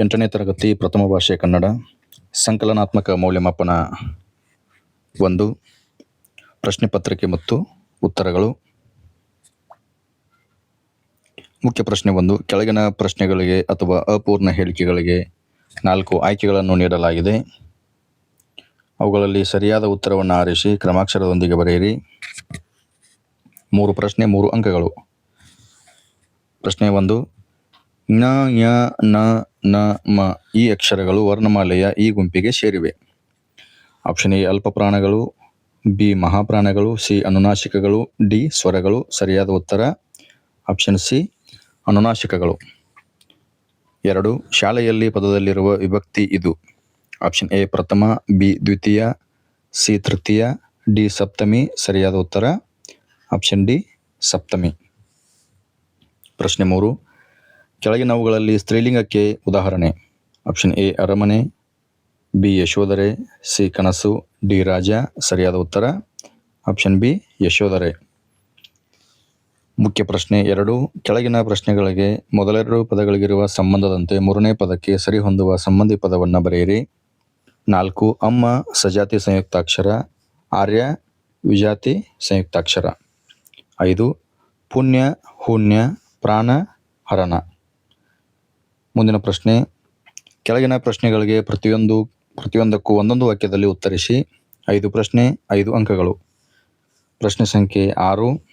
ಎಂಟನೇ ತರಗತಿ ಪ್ರಥಮ ಭಾಷೆ ಕನ್ನಡ, ಸಂಕಲನಾತ್ಮಕ ಮೌಲ್ಯಮಾಪನ ಒಂದು, ಪ್ರಶ್ನೆ ಪತ್ರಿಕೆ ಮತ್ತು ಉತ್ತರಗಳು. ಮುಖ್ಯ ಪ್ರಶ್ನೆ ಒಂದು, ಕೆಳಗಿನ ಪ್ರಶ್ನೆಗಳಿಗೆ ಅಥವಾ ಅಪೂರ್ಣ ಹೇಳಿಕೆಗಳಿಗೆ ನಾಲ್ಕು ಆಯ್ಕೆಗಳನ್ನು ನೀಡಲಾಗಿದೆ. ಅವುಗಳಲ್ಲಿ ಸರಿಯಾದ ಉತ್ತರವನ್ನು ಆರಿಸಿ ಕ್ರಮಾಕ್ಷರದೊಂದಿಗೆ ಬರೆಯಿರಿ. ಮೂರು ಪ್ರಶ್ನೆ, ಮೂರು ಅಂಕಗಳು. ಪ್ರಶ್ನೆ ಒಂದು ನ, ಯ, ನ ನ, ಮ ಈ ಅಕ್ಷರಗಳು ವರ್ಣಮಾಲೆಯ ಈ ಗುಂಪಿಗೆ ಸೇರಿವೆ. ಆಪ್ಷನ್ ಎ ಅಲ್ಪ ಪ್ರಾಣಗಳು ಬಿ, ಮಹಾಪ್ರಾಣಗಳು, ಸಿ, ಅನುನಾಶಿಕಗಳು, ಡಿ, ಸ್ವರಗಳು, ಸರಿಯಾದ ಉತ್ತರ. ಆಪ್ಷನ್ ಸಿ, ಅನುನಾಶಿಕಗಳು. ಎರಡು, ಶಾಲೆಯಲ್ಲಿ ಪದದಲ್ಲಿರುವ ವಿಭಕ್ತಿ ಇದು. ಆಪ್ಷನ್ ಎ, ಪ್ರಥಮ, ಬಿ, ದ್ವಿತೀಯ, ಸಿ, ತೃತೀಯ, ಡಿ, ಸಪ್ತಮಿ, ಸರಿಯಾದ ಉತ್ತರ. ಆಪ್ಷನ್ ಡಿ, ಸಪ್ತಮಿ. ಪ್ರಶ್ನೆ ಮೂರು ಕೆಳಗಿನವುಗಳಲ್ಲಿ ಸ್ತ್ರೀಲಿಂಗಕ್ಕೆ ಉದಾಹರಣೆ. ಆಪ್ಷನ್ ಎ, ಅರಮನೆ. ಬಿ, ಯಶೋಧರೆ. ಸಿ, ಕನಸು. ಡಿ, ರಾಜ. ಸರಿಯಾದ ಉತ್ತರ. Option B, Yashodhare. ಮುಖ್ಯ ಪ್ರಶ್ನೆ ಎರಡು. ಕೆಳಗಿನ ಪ್ರಶ್ನೆಗಳಿಗೆ ಮೊದಲೆರಡು ಪದಗಳಿಗಿರುವ ಸಂಬಂಧದಂತೆ ಮೂರನೇ ಪದಕ್ಕೆ ಸರಿಹೊಂದುವ ಸಂಬಂಧಿ ಪದವನ್ನು ಬರೆಯಿರಿ. ನಾಲ್ಕು, ಅಮ್ಮ, ಸಜಾತಿ ಸಂಯುಕ್ತಾಕ್ಷರ. ಆರ್ಯ, ವಿಜಾತಿ ಸಂಯುಕ್ತಾಕ್ಷರ. ಐದು, ಪುಣ್ಯ ಹೂಣ್ಯ ಪ್ರಾಣ, ಹರಣ. ಮುಂದಿನ ಪ್ರಶ್ನೆ, ಕೆಳಗಿನ ಪ್ರಶ್ನೆಗಳಿಗೆ ಪ್ರತಿಯೊಂದು, ಪ್ರತಿಯೊಂದಕ್ಕೂ ಒಂದೊಂದು ವಾಕ್ಯದಲ್ಲಿ ಉತ್ತರಿಸಿ, ಐದು ಪ್ರಶ್ನೆ, ಐದು ಅಂಕಗಳು. ಪ್ರಶ್ನೆ ಸಂಖ್ಯೆ ಆರು,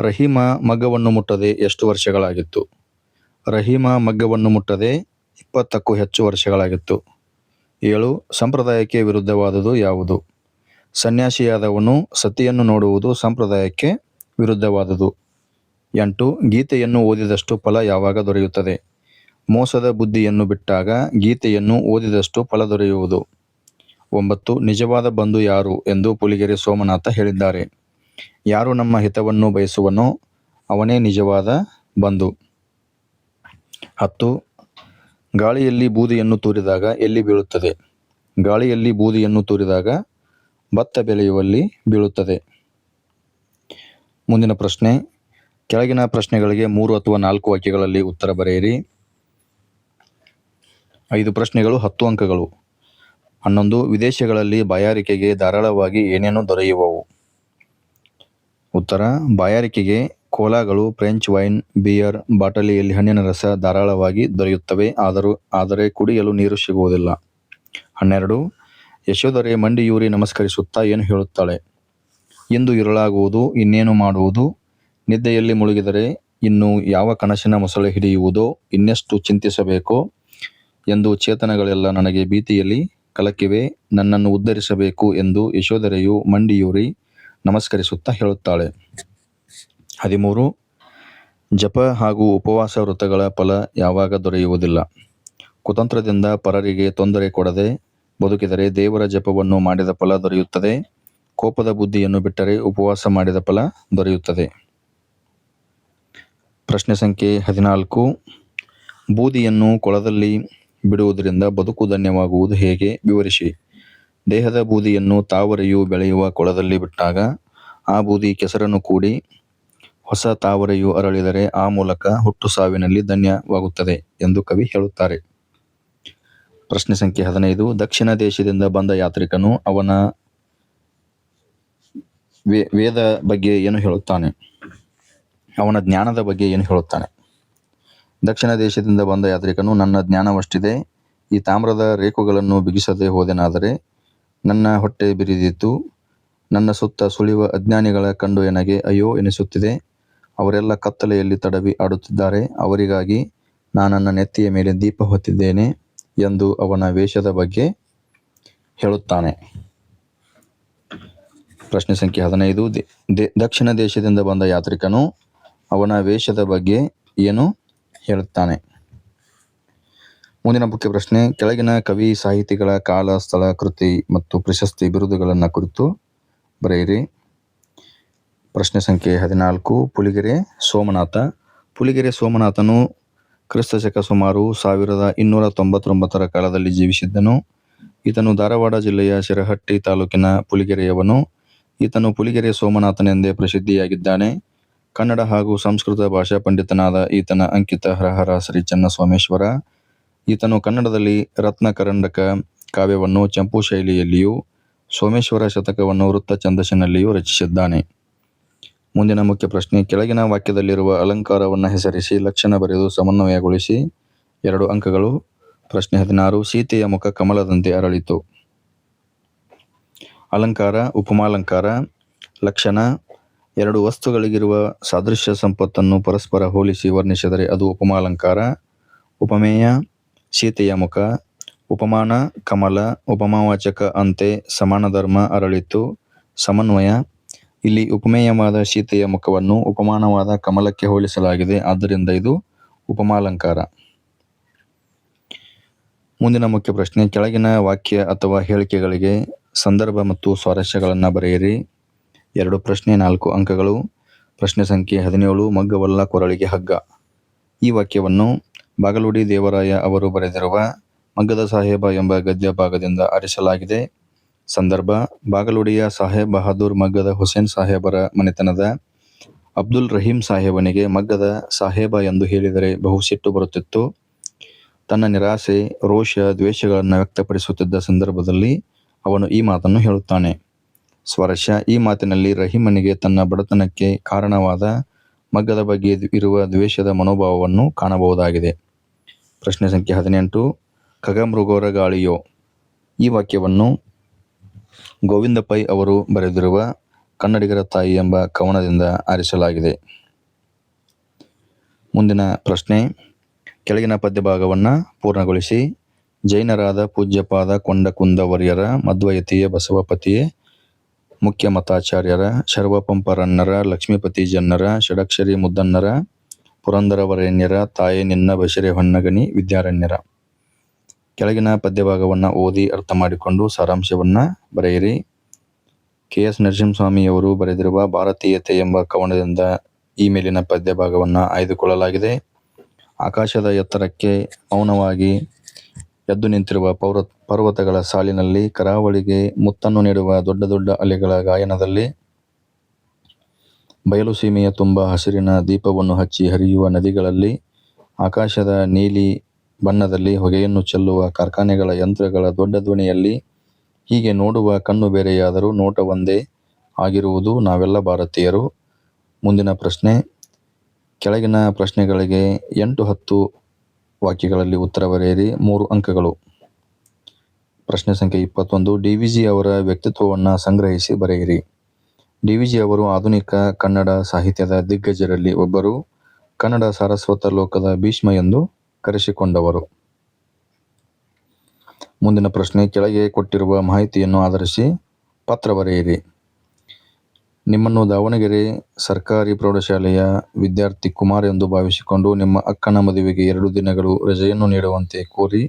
ರಹೀಮ ಮಗ್ಗವನ್ನು ಮುಟ್ಟದೆ ಎಷ್ಟು ವರ್ಷಗಳಾಗಿತ್ತು? ರಹೀಮ ಮಗ್ಗವನ್ನು ಮುಟ್ಟದೆ ಇಪ್ಪತ್ತಕ್ಕೂ ಹೆಚ್ಚು ವರ್ಷಗಳಾಗಿತ್ತು. ಏಳು, ಸಂಪ್ರದಾಯಕ್ಕೆ ವಿರುದ್ಧವಾದುದು ಯಾವುದು? ಸನ್ಯಾಸಿಯಾದವನು ಸತಿಯನ್ನು ನೋಡುವುದು ಸಂಪ್ರದಾಯಕ್ಕೆ ವಿರುದ್ಧವಾದುದು. ಎಂಟು, ಗೀತೆಯನ್ನು ಓದಿದಷ್ಟು ಫಲ ಯಾವಾಗ ದೊರೆಯುತ್ತದೆ? ಮೋಸದ ಬುದ್ಧಿಯನ್ನು ಬಿಟ್ಟಾಗ ಗೀತೆಯನ್ನು ಓದಿದಷ್ಟು ಫಲ ದೊರೆಯುವುದು ಒಂಬತ್ತು, ನಿಜವಾದ ಬಂಧು ಯಾರು ಎಂದು ಪುಲಿಗೆರೆ ಸೋಮನಾಥ ಹೇಳಿದ್ದಾರೆ. ಯಾರು ನಮ್ಮ ಹಿತವನ್ನು ಬಯಸುವನೋ ಅವನೇ ನಿಜವಾದ ಬಂಧು. ಹತ್ತು, ಗಾಳಿಯಲ್ಲಿ ಬೂದಿಯನ್ನು ತೂರಿದಾಗ ಎಲ್ಲಿ ಬೀಳುತ್ತದೆ? ಗಾಳಿಯಲ್ಲಿ ಬೂದಿಯನ್ನು ತೂರಿದಾಗ ಭತ್ತ ಬೆಳೆಯುವಲ್ಲಿ ಬೀಳುತ್ತದೆ. ಮುಂದಿನ ಪ್ರಶ್ನೆ, ಕೆಳಗಿನ ಪ್ರಶ್ನೆಗಳಿಗೆ ಮೂರು ಅಥವಾ ನಾಲ್ಕು ವಾಕ್ಯಗಳಲ್ಲಿ ಉತ್ತರ ಬರೆಯಿರಿ. ಐದು ಪ್ರಶ್ನೆಗಳು, ಹತ್ತು ಅಂಕಗಳು. ಹನ್ನೊಂದು, ವಿದೇಶಗಳಲ್ಲಿ ಬಾಯಾರಿಕೆಗೆ ಧಾರಾಳವಾಗಿ ಏನೇನು ದೊರೆಯುವವು? ಉತ್ತರ, ಬಾಯಾರಿಕೆಗೆ ಕೋಲಾಗಳು, ಫ್ರೆಂಚ್ ವೈನ್, ಬಿಯರ್, ಬಾಟಲಿಯಲ್ಲಿ ಹಣ್ಣಿನ ರಸ ಧಾರಾಳವಾಗಿ ದೊರೆಯುತ್ತವೆ, ಆದರೂ, ಆದರೆ ಕುಡಿಯಲು ನೀರು ಸಿಗುವುದಿಲ್ಲ. ಹನ್ನೆರಡು, ಯಶೋಧರೆ ಮಂಡಿಯೂರಿ ನಮಸ್ಕರಿಸುತ್ತಾ ಏನು ಹೇಳುತ್ತಾಳೆ? ಇಂದು ಇರುಳಾಗುವುದು ಇನ್ನೇನು ಮಾಡುವುದು? ನಿದ್ದೆಯಲ್ಲಿ ಮುಳುಗಿದರೆ ಇನ್ನು ಯಾವ ಕನಸಿನ ಮೊಸಳೆ ಹಿಡಿಯುವುದೋ, ಇನ್ನೆಷ್ಟು ಚಿಂತಿಸಬೇಕೋ? ಎಂದು ಚೇತನಗಳೆಲ್ಲ ನನಗೆ ಭೀತಿಯಲ್ಲಿ ಕಲಕಿವೆ, ನನ್ನನ್ನು ಉದ್ಧರಿಸಬೇಕು ಎಂದು ಯಶೋಧರೆಯು ಮಂಡಿಯೂರಿ ನಮಸ್ಕರಿಸುತ್ತಾ ಹೇಳುತ್ತಾಳೆ. ಹದಿಮೂರು, ಜಪ ಹಾಗೂ ಉಪವಾಸ ವೃತ್ತಗಳ ಫಲ ಯಾವಾಗ ದೊರೆಯುವುದಿಲ್ಲ. ಕುತಂತ್ರದಿಂದ ಪರರಿಗೆ ತೊಂದರೆ ಕೊಡದೆ ಬದುಕಿದರೆ ದೇವರ ಜಪವನ್ನು ಮಾಡಿದ ಫಲ ದೊರೆಯುತ್ತದೆ. ಕೋಪದ ಬುದ್ಧಿಯನ್ನು ಬಿಟ್ಟರೆ ಉಪವಾಸ ಮಾಡಿದ ಫಲ ದೊರೆಯುತ್ತದೆ. ಪ್ರಶ್ನೆ ಸಂಖ್ಯೆ ಹದಿನಾಲ್ಕು, ಬೂದಿಯನ್ನು ಕೊಳದಲ್ಲಿ ಬಿಡುವುದರಿಂದ ಬದುಕು ಧನ್ಯವಾಗುವುದು ಹೇಗೆ? ವಿವರಿಸಿ. ದೇಹದ ಬೂದಿಯನ್ನು ತಾವರೆಯು ಬೆಳೆಯುವ ಕೊಳದಲ್ಲಿ ಬಿಟ್ಟಾಗ ಆ ಬೂದಿ ಕೆಸರನ್ನು ಕೂಡಿ ಹೊಸ ತಾವರೆಯು ಅರಳಿದರೆ ಆ ಮೂಲಕ ಹುಟ್ಟು ಸಾವಿನಲ್ಲಿ ಧನ್ಯವಾಗುತ್ತದೆ ಎಂದು ಕವಿ ಹೇಳುತ್ತಾರೆ. ಪ್ರಶ್ನೆ ಸಂಖ್ಯೆ ಹದಿನೈದು. ದಕ್ಷಿಣ ದೇಶದಿಂದ ಬಂದ ಯಾತ್ರಿಕನು ಅವನ ವೇದ ಬಗ್ಗೆ ಏನು ಹೇಳುತ್ತಾನೆ? ಅವನ ಜ್ಞಾನದ ಬಗ್ಗೆ ಏನು ಹೇಳುತ್ತಾನೆ? ದಕ್ಷಿಣ ದೇಶದಿಂದ ಬಂದ ಯಾತ್ರಿಕನು, ನನ್ನ ಜ್ಞಾನವಷ್ಟಿದೆ, ಈ ತಾಮ್ರದ ರೇಖುಗಳನ್ನು ಬಿಗಿಸದೆ ಹೋದೆನಾದರೆ ನನ್ನ ಹೊಟ್ಟೆ ಬಿರಿದಿತ್ತು. ನನ್ನ ಸುತ್ತ ಸುಳಿವ ಅಜ್ಞಾನಿಗಳ ಕಂಡು ನನಗೆ ಅಯ್ಯೋ, ಎನಿಸುತ್ತಿದೆ. ಅವರೆಲ್ಲ ಕತ್ತಲೆಯಲ್ಲಿ ತಡವಿ ಆಡುತ್ತಿದ್ದಾರೆ. ಅವರಿಗಾಗಿ ನಾನು ನನ್ನ ನೆತ್ತಿಯ ಮೇಲೆ ದೀಪ ಹೊತ್ತಿದ್ದೇನೆ ಎಂದು ಅವನ ವೇಷದ ಬಗ್ಗೆ ಹೇಳುತ್ತಾನೆ. ಪ್ರಶ್ನೆ ಸಂಖ್ಯೆ ಹದಿನೈದು. ದಕ್ಷಿಣ ದೇಶದಿಂದ ಬಂದ ಯಾತ್ರಿಕನು ಅವನ ವೇಷದ ಬಗ್ಗೆ ಏನು? ಹೇಳುತ್ತಾನೆ. ಮುಂದಿನ ಮುಖ್ಯ ಪ್ರಶ್ನೆ, ಕೆಳಗಿನ ಕವಿ ಸಾಹಿತಿಗಳ ಕಾಲ, ಸ್ಥಳ, ಕೃತಿ ಮತ್ತು ಪ್ರಶಸ್ತಿ ಬಿರುದುಗಳನ್ನು ಕುರಿತು ಬರೆಯಿರಿ. ಪ್ರಶ್ನೆ ಸಂಖ್ಯೆ ಹದಿನಾಲ್ಕು ಪುಲಿಗೆರೆ ಸೋಮನಾಥ. ಪುಲಿಗೆರೆ ಸೋಮನಾಥನು ಕ್ರಿಸ್ತ ಶಕ ಸುಮಾರು ಸಾವಿರದ ಇನ್ನೂರ ತೊಂಬತ್ತೊಂಬತ್ತರ ಕಾಲದಲ್ಲಿ ಜೀವಿಸಿದ್ದನು. ಈತನು ಧಾರವಾಡ ಜಿಲ್ಲೆಯ ಶಿರಹಟ್ಟಿ ತಾಲೂಕಿನ ಪುಲಿಗೆರೆಯವನು ಈತನು ಪುಲಿಗೆರೆ ಸೋಮನಾಥನೆಂದೇ ಪ್ರಸಿದ್ಧಿಯಾಗಿದ್ದಾನೆ. ಕನ್ನಡ ಹಾಗೂ ಸಂಸ್ಕೃತ ಭಾಷಾ ಪಂಡಿತನಾದ ಈತನ ಅಂಕಿತ ಹರಹರ ಶ್ರೀ ಚನ್ನಸ್ವಾಮೇಶ್ವರ. ಈತನು ಕನ್ನಡದಲ್ಲಿ ರತ್ನಕರಂಡಕ ಕಾವ್ಯವನ್ನು ಚಂಪು ಶೈಲಿಯಲ್ಲಿಯೂ ಸೋಮೇಶ್ವರ ಶತಕವನ್ನು ವೃತ್ತ ಛಂದಸ್ಸಿನಲ್ಲಿಯೂ ರಚಿಸಿದ್ದಾನೆ. ಮುಂದಿನ ಮುಖ್ಯ ಪ್ರಶ್ನೆ, ಕೆಳಗಿನ ವಾಕ್ಯದಲ್ಲಿರುವ ಅಲಂಕಾರವನ್ನು ಹೆಸರಿಸಿ ಲಕ್ಷಣ ಬರೆದು ಸಮನ್ವಯಗೊಳಿಸಿ. ಎರಡು ಅಂಕಗಳು. ಪ್ರಶ್ನೆ ಹದಿನಾರು. ಸೀತೆಯ ಮುಖ ಕಮಲದಂತೆ ಅರಳಿತು. ಅಲಂಕಾರ, ಉಪಮಾಲಂಕಾರ, ಲಕ್ಷಣ ಎರಡು ವಸ್ತುಗಳಿಗಿರುವ ಸಾದೃಶ್ಯ ಸಂಪತ್ತನ್ನು ಪರಸ್ಪರ ಹೋಲಿಸಿ ವರ್ಣಿಸಿದರೆ ಅದು ಉಪಮಾಲಂಕಾರ, ಉಪಮೇಯ, ಸೀತೆಯ ಮುಖ, ಉಪಮಾನ, ಕಮಲ, ಉಪಮಾವಾಚಕ ಅಂತೆ ಸಮಾನ ಧರ್ಮ ಅರಳಿತು ಸಮನ್ವಯ. ಇಲ್ಲಿ ಉಪಮೇಯವಾದ ಸೀತೆಯ ಮುಖವನ್ನು ಉಪಮಾನವಾದ ಕಮಲಕ್ಕೆ ಹೋಲಿಸಲಾಗಿದೆ, ಆದ್ದರಿಂದ ಇದು ಉಪಮಾಲಂಕಾರ. ಮುಂದಿನ ಮುಖ್ಯ ಪ್ರಶ್ನೆ, ಕೆಳಗಿನ ವಾಕ್ಯ ಅಥವಾ ಹೇಳಿಕೆಗಳಿಗೆ ಸಂದರ್ಭ ಮತ್ತು ಸ್ವಾರಸ್ಯಗಳನ್ನು ಬರೆಯಿರಿ. ಎರಡು ಪ್ರಶ್ನೆ, ನಾಲ್ಕು ಅಂಕಗಳು. ಪ್ರಶ್ನೆ ಸಂಖ್ಯೆ ಹದಿನೇಳು, ಮಗ್ಗವಲ್ಲ ಕೊರಳಿಗೆ ಹಗ್ಗ. ಈ ವಾಕ್ಯವನ್ನು ಬಾಗಲುಡಿ ದೇವರಾಯ ಅವರು ಬರೆದಿರುವ ಮಗ್ಗದ ಸಾಹೇಬ ಎಂಬ ಗದ್ಯ ಭಾಗದಿಂದ ಆರಿಸಲಾಗಿದೆ. ಸಂದರ್ಭ, ಬಾಗಲುಡಿಯ ಸಾಹೇಬ್ ಬಹದ್ದೂರ್ ಮಗ್ಗದ ಹುಸೇನ್ ಸಾಹೇಬರ ಮನೆತನದ ಅಬ್ದುಲ್ ರಹೀಂ ಸಾಹೇಬನಿಗೆ ಮಗ್ಗದ ಸಾಹೇಬ ಎಂದು ಹೇಳಿದರೆ ಬಹು ಸಿಟ್ಟು ಬರುತ್ತಿತ್ತು. ತನ್ನ ನಿರಾಸೆ, ರೋಷ, ದ್ವೇಷಗಳನ್ನು ವ್ಯಕ್ತಪಡಿಸುತ್ತಿದ್ದ ಸಂದರ್ಭದಲ್ಲಿ ಅವನು ಈ ಮಾತನ್ನು ಹೇಳುತ್ತಾನೆ. ಸ್ವರಸ್ಯ ಈ ಮಾತಿನಲ್ಲಿ ರಹೀಮನಿಗೆ ತನ್ನ ಬಡತನಕ್ಕೆ ಕಾರಣವಾದ ಮಗ್ಗದ ಬಗ್ಗೆ ಇರುವ ದ್ವೇಷದ ಮನೋಭಾವವನ್ನು ಕಾಣಬಹುದಾಗಿದೆ. ಪ್ರಶ್ನೆ ಸಂಖ್ಯೆ ಹದಿನೆಂಟು. ಖಗಮೃಗೋರ ಗಾಳಿಯೋ? ಈ ವಾಕ್ಯವನ್ನು ಗೋವಿಂದ ಪೈ ಅವರು ಬರೆದಿರುವ ಕನ್ನಡಿಗರ ತಾಯಿ ಎಂಬ ಕವನದಿಂದ ಆರಿಸಲಾಗಿದೆ. ಮುಂದಿನ ಪ್ರಶ್ನೆ. ಕೆಳಗಿನ ಪದ್ಯಭಾಗವನ್ನು ಪೂರ್ಣಗೊಳಿಸಿ. ಜೈನರಾದ ಪೂಜ್ಯಪಾದ ಕೊಂಡ ಕುಂದವರ್ಯರ ಮಧ್ವಯತಿಯ ಬಸವಪತಿಯೇ ಮುಖ್ಯ ಮತಾಚಾರ್ಯರ ಶರ್ವಪಂಪರನ್ನರ, ಲಕ್ಷ್ಮೀಪತಿ ಜನ್ನರ, ಷಡಕ್ಷರಿ ಮುದ್ದನ್ನರ ಪುರಂದರವರೇಣ್ಯರ ತಾಯೇ ನಿನ್ನ ಬಶರೆ ಹೊನ್ನಗನಿ ವಿದ್ಯಾರಣ್ಯರ. ಕೆಳಗಿನ ಪದ್ಯಭಾಗವನ್ನು ಓದಿ ಅರ್ಥ ಮಾಡಿಕೊಂಡು ಸಾರಾಂಶವನ್ನು ಬರೆಯಿರಿ. ಕೆ. ಎಸ್. ನರಸಿಂಹಸ್ವಾಮಿಯವರು ಬರೆದಿರುವ ಭಾರತೀಯತೆ ಎಂಬ ಕವನದಿಂದ ಈ ಮೇಲಿನ ಪದ್ಯಭಾಗವನ್ನು ಆಯ್ದುಕೊಳ್ಳಲಾಗಿದೆ. ಆಕಾಶದ ಎತ್ತರಕ್ಕೆ ಮೌನವಾಗಿ ಎದ್ದು ನಿಂತಿರುವ ಪೌರ, ಪರ್ವತಗಳ ಸಾಲಿನಲ್ಲಿ ಕರಾವಳಿಗೆ ಮುತ್ತನ್ನು ನೀಡುವ ದೊಡ್ಡ ದೊಡ್ಡ ಅಲೆಗಳ ಗಾಯನದಲ್ಲಿ ಬಯಲು ಸೀಮೆಯ ತುಂಬ ಹಸಿರಿನ ದೀಪವನ್ನು ಹಚ್ಚಿ ಹರಿಯುವ ನದಿಗಳಲ್ಲಿ, ಆಕಾಶದ ನೀಲಿ ಬಣ್ಣದಲ್ಲಿ ಹೊಗೆಯನ್ನು ಚೆಲ್ಲುವ ಕಾರ್ಖಾನೆಗಳ ಯಂತ್ರಗಳ ದೊಡ್ಡ ಧ್ವನಿಯಲ್ಲಿ ಹೀಗೆ ನೋಡುವ ಕಣ್ಣು ಬೇರೆಯಾದರೂ ನೋಟ ಒಂದೇ ಆಗಿರುವುದು ನಾವೆಲ್ಲ ಭಾರತೀಯರು. ಮುಂದಿನ ಪ್ರಶ್ನೆ, ಕೆಳಗಿನ ಪ್ರಶ್ನೆಗಳಿಗೆ ಎಂಟು ಹತ್ತು ವಾಕ್ಯಗಳಲ್ಲಿ ಉತ್ತರ ಬರೆಯಿರಿ. ಮೂರು ಅಂಕಗಳು. ಪ್ರಶ್ನೆ ಸಂಖ್ಯೆ ಇಪ್ಪತ್ತೊಂದು. ಡಿ ವಿ ಜಿ ಅವರ ವ್ಯಕ್ತಿತ್ವವನ್ನು ಸಂಗ್ರಹಿಸಿ ಬರೆಯಿರಿ. ಡಿ ವಿ ಜಿ ಅವರು ಆಧುನಿಕ ಕನ್ನಡ ಸಾಹಿತ್ಯದ ದಿಗ್ಗಜರಲ್ಲಿ ಒಬ್ಬರು. ಕನ್ನಡ ಸಾರಸ್ವತ ಲೋಕದ ಭೀಷ್ಮ ಎಂದು ಕರೆಸಿಕೊಂಡವರು. ಮುಂದಿನ ಪ್ರಶ್ನೆ, ಕೆಳಗೆ ಕೊಟ್ಟಿರುವ ಮಾಹಿತಿಯನ್ನು ಆಧರಿಸಿ ಪತ್ರ ಬರೆಯಿರಿ. ನಿಮ್ಮನ್ನು ದಾವಣಗೆರೆ ಸರ್ಕಾರಿ ಪ್ರೌಢಶಾಲೆಯ ವಿದ್ಯಾರ್ಥಿ ಕುಮಾರ್ ಎಂದು ಭಾವಿಸಿಕೊಂಡು ನಿಮ್ಮ ಅಕ್ಕನ ಮದುವೆಗೆ ಎರಡು ದಿನಗಳು ರಜೆಯನ್ನು ನೀಡುವಂತೆ ಕೋರಿ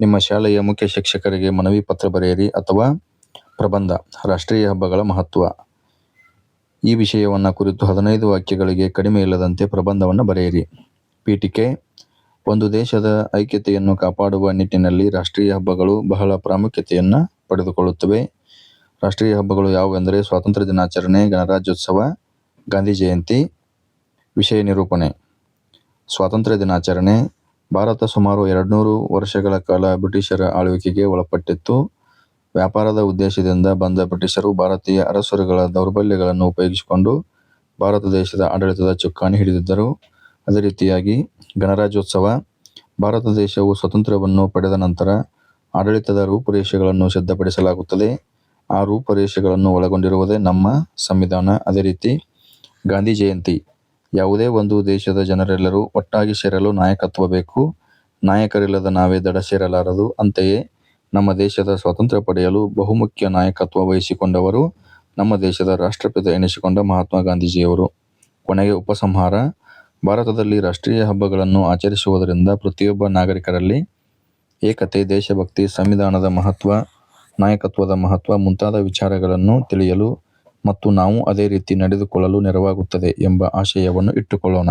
ನಿಮ್ಮ ಶಾಲೆಯ ಮುಖ್ಯ ಶಿಕ್ಷಕರಿಗೆ ಮನವಿ ಪತ್ರ ಬರೆಯಿರಿ ಅಥವಾ ಪ್ರಬಂಧ, ರಾಷ್ಟ್ರೀಯ ಹಬ್ಬಗಳ ಮಹತ್ವ. ಈ ವಿಷಯವನ್ನು ಕುರಿತು ಹದಿನೈದು ವಾಕ್ಯಗಳಿಗೆ ಕಡಿಮೆ ಇಲ್ಲದಂತೆ ಪ್ರಬಂಧವನ್ನು ಬರೆಯಿರಿ. ಪೀಠಿಕೆ, ಒಂದು ದೇಶದ ಐಕ್ಯತೆಯನ್ನು ಕಾಪಾಡುವ ನಿಟ್ಟಿನಲ್ಲಿ ರಾಷ್ಟ್ರೀಯ ಹಬ್ಬಗಳು ಬಹಳ ಪ್ರಾಮುಖ್ಯತೆಯನ್ನು ಪಡೆದುಕೊಳ್ಳುತ್ತವೆ. ರಾಷ್ಟ್ರೀಯ ಹಬ್ಬಗಳು ಯಾವುವೆಂದರೆ ಸ್ವಾತಂತ್ರ್ಯ ದಿನಾಚರಣೆ, ಗಣರಾಜ್ಯೋತ್ಸವ, ಗಾಂಧಿ ಜಯಂತಿ, ವಿಷಯ ನಿರೂಪಣೆ. ಸ್ವಾತಂತ್ರ್ಯ ದಿನಾಚರಣೆ ಭಾರತ ಸುಮಾರು ಎರಡುನೂರು ವರ್ಷಗಳ ಕಾಲ ಬ್ರಿಟಿಷರ ಆಳ್ವಿಕೆಗೆ ಒಳಪಟ್ಟಿತ್ತು. ವ್ಯಾಪಾರದ ಉದ್ದೇಶದಿಂದ ಬಂದ ಬ್ರಿಟಿಷರು ಭಾರತೀಯ ಅರಸರುಗಳ ದೌರ್ಬಲ್ಯಗಳನ್ನು ಉಪಯೋಗಿಸಿಕೊಂಡು ಭಾರತ ದೇಶದ ಆಡಳಿತದ ಚುಕ್ಕಾಣಿ ಹಿಡಿದಿದ್ದರು. ಅದೇ ರೀತಿಯಾಗಿ ಗಣರಾಜ್ಯೋತ್ಸವ ಭಾರತ ದೇಶವು ಸ್ವಾತಂತ್ರ್ಯವನ್ನು ಪಡೆದ ನಂತರ ಆಡಳಿತದ ರೂಪುರೇಷೆಗಳನ್ನು ಸಿದ್ಧಪಡಿಸಲಾಗುತ್ತದೆ. ಆ ರೂಪರೇಷೆಗಳನ್ನು ಒಳಗೊಂಡಿರುವುದೇ ನಮ್ಮ ಸಂವಿಧಾನ. ಅದೇ ರೀತಿ ಗಾಂಧಿ ಜಯಂತಿ. ಯಾವುದೇ ಒಂದು ದೇಶದ ಜನರೆಲ್ಲರೂ ಒಟ್ಟಾಗಿ ಸೇರಲು ನಾಯಕತ್ವ ಬೇಕು. ನಾಯಕರಿಲ್ಲದ ನಾವೇ ದಡ ಸೇರಲಾರದು. ಅಂತೆಯೇ ನಮ್ಮ ದೇಶದ ಸ್ವಾತಂತ್ರ್ಯ ಪಡೆಯಲು ಬಹುಮುಖ್ಯ ನಾಯಕತ್ವ ವಹಿಸಿಕೊಂಡವರು ನಮ್ಮ ದೇಶದ ರಾಷ್ಟ್ರಪಿತ ಎನಿಸಿಕೊಂಡ ಮಹಾತ್ಮ ಗಾಂಧೀಜಿಯವರು. ಕೊನೆಗೆ ಉಪಸಂಹಾರ. ಭಾರತದಲ್ಲಿ ರಾಷ್ಟ್ರೀಯ ಹಬ್ಬಗಳನ್ನು ಆಚರಿಸುವುದರಿಂದ ಪ್ರತಿಯೊಬ್ಬ ನಾಗರಿಕರಲ್ಲಿ ಏಕತೆ, ದೇಶಭಕ್ತಿ, ಸಂವಿಧಾನದ ಮಹತ್ವ ನಾಯಕತ್ವದ ಮಹತ್ವ ಮುಂತಾದ ವಿಚಾರಗಳನ್ನು ತಿಳಿಯಲು ಮತ್ತು ನಾವು ಅದೇ ರೀತಿ ನಡೆದುಕೊಳ್ಳಲು ನೆರವಾಗುತ್ತದೆ ಎಂಬ ಆಶಯವನ್ನು ಇಟ್ಟುಕೊಳ್ಳೋಣ.